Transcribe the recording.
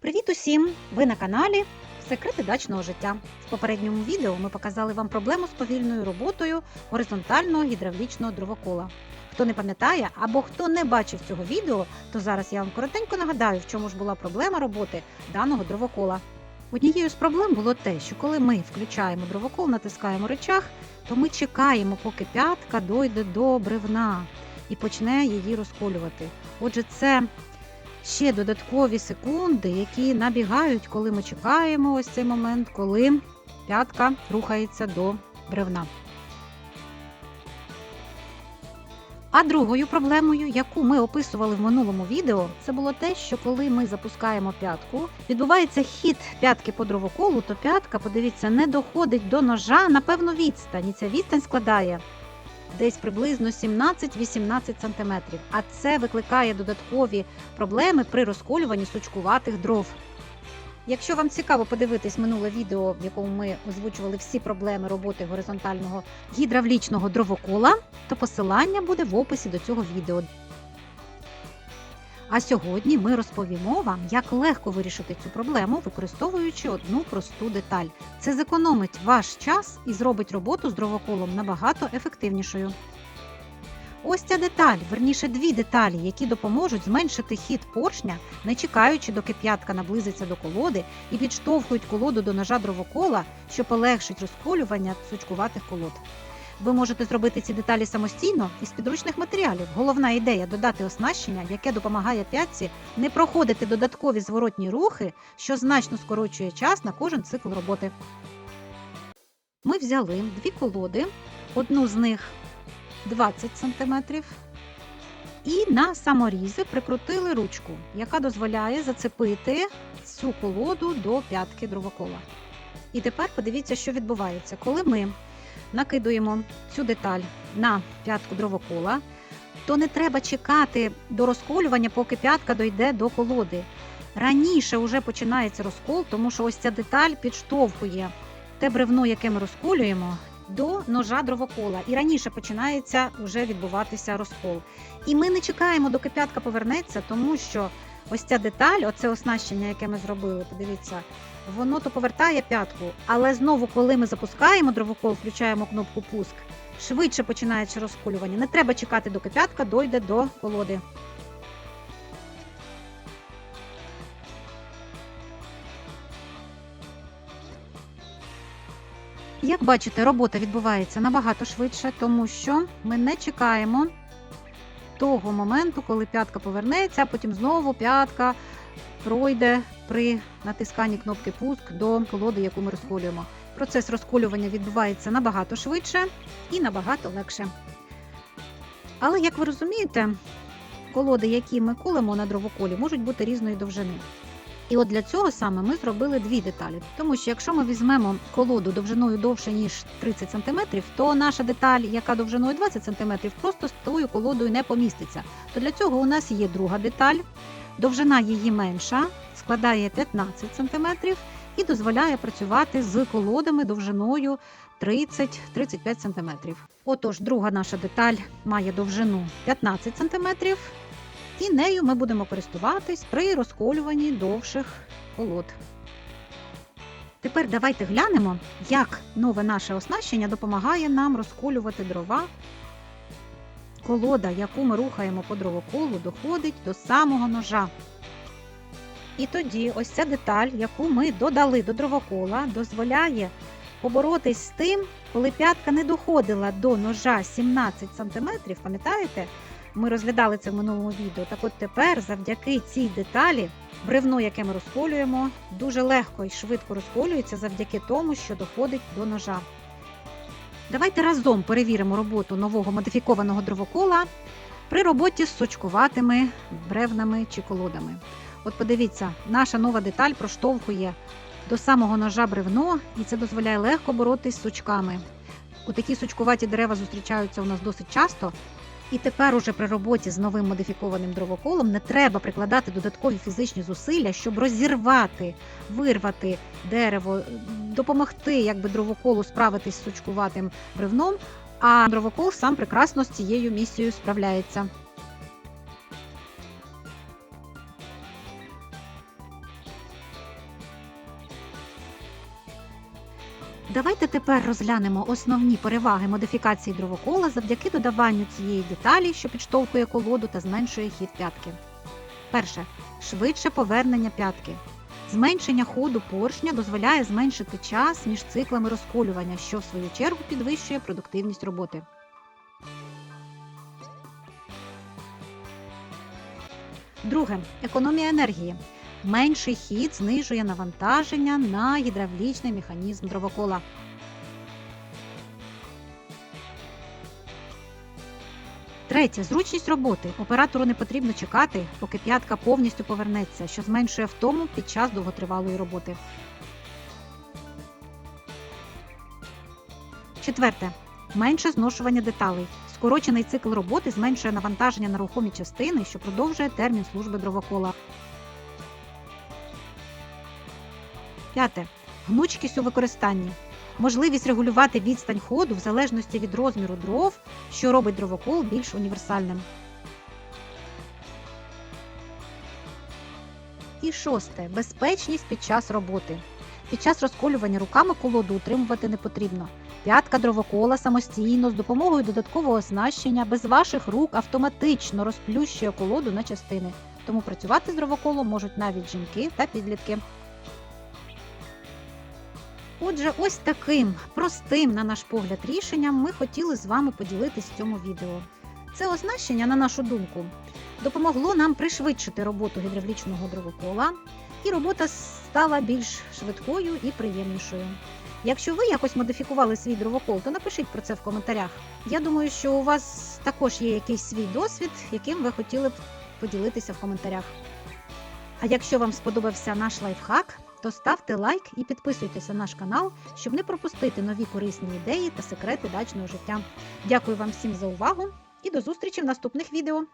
Привіт усім! Ви на каналі Секрети дачного життя. В попередньому відео ми показали вам проблему з повільною роботою горизонтального гідравлічного дровокола. Хто не пам'ятає або хто не бачив цього відео, то зараз я вам коротенько нагадаю, в чому ж була проблема роботи даного дровокола. Однією з проблем було те, що коли ми включаємо дровокол, натискаємо речах, то ми чекаємо, поки п'ятка дойде до бревна і почне її розколювати. Отже, це ще додаткові секунди, які набігають, коли ми чекаємо ось цей момент, коли п'ятка рухається до бревна. А другою проблемою, яку ми описували в минулому відео, це було те, що коли ми запускаємо п'ятку, відбувається хід п'ятки по дровоколу, то п'ятка, подивіться, не доходить до ножа на певну відстань. І ця відстань складає десь приблизно 17-18 см. А це викликає додаткові проблеми при розколюванні сучкуватих дров. Якщо вам цікаво подивитись минуле відео, в якому ми озвучували всі проблеми роботи горизонтального гідравлічного дровокола, то посилання буде в описі до цього відео. А сьогодні ми розповімо вам, як легко вирішити цю проблему, використовуючи одну просту деталь. Це зекономить ваш час і зробить роботу з дровоколом набагато ефективнішою. Ось ця деталь, верніше дві деталі, які допоможуть зменшити хід поршня, не чекаючи, доки п'ятка наблизиться до колоди і підштовхують колоду до ножа дровокола, що полегшить розколювання сучкуватих колод. Ви можете зробити ці деталі самостійно із підручних матеріалів. Головна ідея додати оснащення, яке допомагає п'ятці не проходити додаткові зворотні рухи, що значно скорочує час на кожен цикл роботи. Ми взяли дві колоди, одну з них 20 см, і на саморізи прикрутили ручку, яка дозволяє зацепити цю колоду до п'ятки дровокола. І тепер подивіться, що відбувається, коли ми накидуємо цю деталь на п'ятку дровокола, то не треба чекати до розколювання, поки п'ятка дойде до колоди. Раніше вже починається розкол, тому що ось ця деталь підштовхує те бревно, яке ми розколюємо, до ножа дровокола. І раніше починається вже відбуватися розкол. І ми не чекаємо, доки п'ятка повернеться, тому що ось ця деталь, оце оснащення, яке ми зробили, подивіться, воно то повертає п'ятку, але знову, коли ми запускаємо дровокол, включаємо кнопку пуск, швидше починається розколювання. Не треба чекати, доки п'ятка дойде до колоди. Як бачите, робота відбувається набагато швидше, тому що ми не чекаємо того моменту, коли п'ятка повернеться, потім знову п'ятка пройде при натисканні кнопки пуск до колоди, яку ми розколюємо. Процес розколювання відбувається набагато швидше і набагато легше. Але, як ви розумієте, колоди, які ми колемо на дровоколі, можуть бути різної довжини. І от для цього саме ми зробили дві деталі. Тому що якщо ми візьмемо колоду довжиною довше, ніж 30 см, то наша деталь, яка довжиною 20 см, просто з тою колодою не поміститься. То для цього у нас є друга деталь, довжина її менша, складає 15 см і дозволяє працювати з колодами довжиною 30-35 см. Отож, друга наша деталь має довжину 15 см, і нею ми будемо користуватись при розколюванні довших колод. Тепер давайте глянемо, як нове наше оснащення допомагає нам розколювати дрова. Колода, яку ми рухаємо по дровоколу, доходить до самого ножа. І тоді ось ця деталь, яку ми додали до дровокола, дозволяє поборотись з тим, коли п'ятка не доходила до ножа 17 см, пам'ятаєте? Ми розглядали це в минулому відео. Так от тепер, завдяки цій деталі, бревно, яке ми розколюємо, дуже легко і швидко розколюється завдяки тому, що доходить до ножа. Давайте разом перевіримо роботу нового модифікованого дровокола при роботі з сучкуватими бревнами чи колодами. От подивіться, наша нова деталь проштовхує до самого ножа бревно, і це дозволяє легко боротись з сучками. У такі сучкуваті дерева зустрічаються у нас досить часто. І тепер уже при роботі з новим модифікованим дровоколом не треба прикладати додаткові фізичні зусилля, щоб розірвати, вирвати дерево, допомогти якби дровоколу справитись з сучкуватим бревном. А дровокол сам прекрасно з цією місією справляється. Давайте тепер розглянемо основні переваги модифікації дровокола завдяки додаванню цієї деталі, що підштовхує колоду та зменшує хід п'ятки. Перше. Швидше повернення п'ятки. Зменшення ходу поршня дозволяє зменшити час між циклами розколювання, що в свою чергу підвищує продуктивність роботи. Друге економія енергії. Менший хід знижує навантаження на гідравлічний механізм дровокола. Третє зручність роботи. Оператору не потрібно чекати, поки п'ятка повністю повернеться, що зменшує втому під час довготривалої роботи. Четверте. Менше зношування деталей. Скорочений цикл роботи зменшує навантаження на рухомі частини, що продовжує термін служби дровокола. П'яте. Гнучкість у використанні. Можливість регулювати відстань ходу в залежності від розміру дров, що робить дровокол більш універсальним. І шосте. Безпечність під час роботи. Під час розколювання руками колоду утримувати не потрібно. П'ятка дровокола самостійно з допомогою додаткового оснащення без ваших рук автоматично розплющує колоду на частини. Тому працювати з дровоколом можуть навіть жінки та підлітки. Отже, ось таким простим, на наш погляд, рішенням ми хотіли з вами поділитись в цьому відео. Це оснащення, на нашу думку, допомогло нам пришвидшити роботу гідравлічного дровокола, і робота стала більш швидкою і приємнішою. Якщо ви якось модифікували свій дровокол, то напишіть про це в коментарях. Я думаю, що у вас також є якийсь свій досвід, яким ви хотіли б поділитися в коментарях. А якщо вам сподобався наш лайфхак, то ставте лайк і підписуйтесь на наш канал, щоб не пропустити нові корисні ідеї та секрети дачного життя. Дякую вам всім за увагу і до зустрічі в наступних відео!